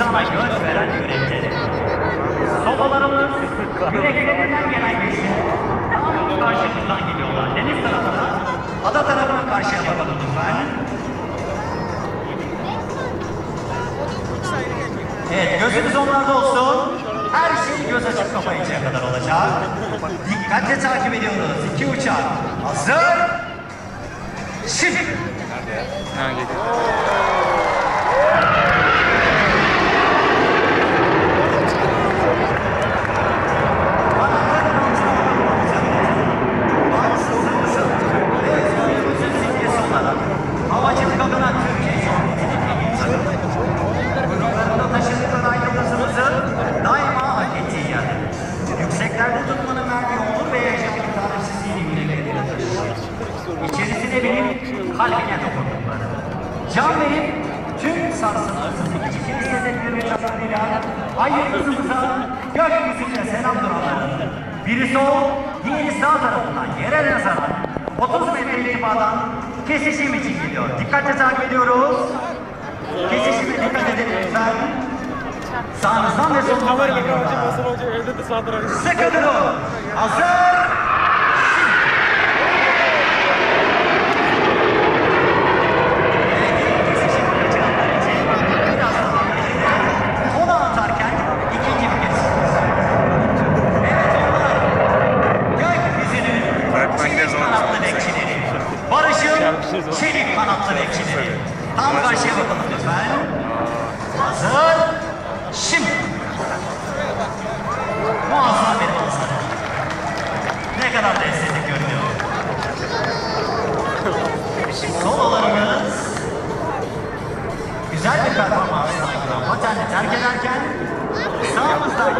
insana yön veren yönetmeni. Sobalarımız yüreklerinden gelen güçler. Tam karşımızdan geliyorlar. Deniz tarafına, ada tarafına karşıya bakalım lütfen. Evet, gözünüz onlarda olsun. Her şey göz açıp kapayıncaya kadar olacak. Dikkatle takip ediyoruz. İki uçak. Hazır. Şimdi. Nerede? Binip kalbine dokundukları. Can verip tüm sarsıntısını içimizde zekleri çaparıyla ay yıldızımıza gökyüzüne selam duranların biri sol, diğeri sağ tarafından yere nazaran 30 metrelik bağdan kesişim için gidiyor. Dikkatle takip ediyoruz. Kesişime dikkat edin lütfen. Sağınızdan ve solunuzdan geliyorlar. Sıkı durun. Hazır. Çelik kanatlı bekçileri. Tam karşıya bakalım lütfen. Hazır. Şimdi. Muazzam bir manzara. Ne kadar da estetik görünüyor. Sololarımız güzel bir performans sergilen Vatan'ı terk ederken sağımızda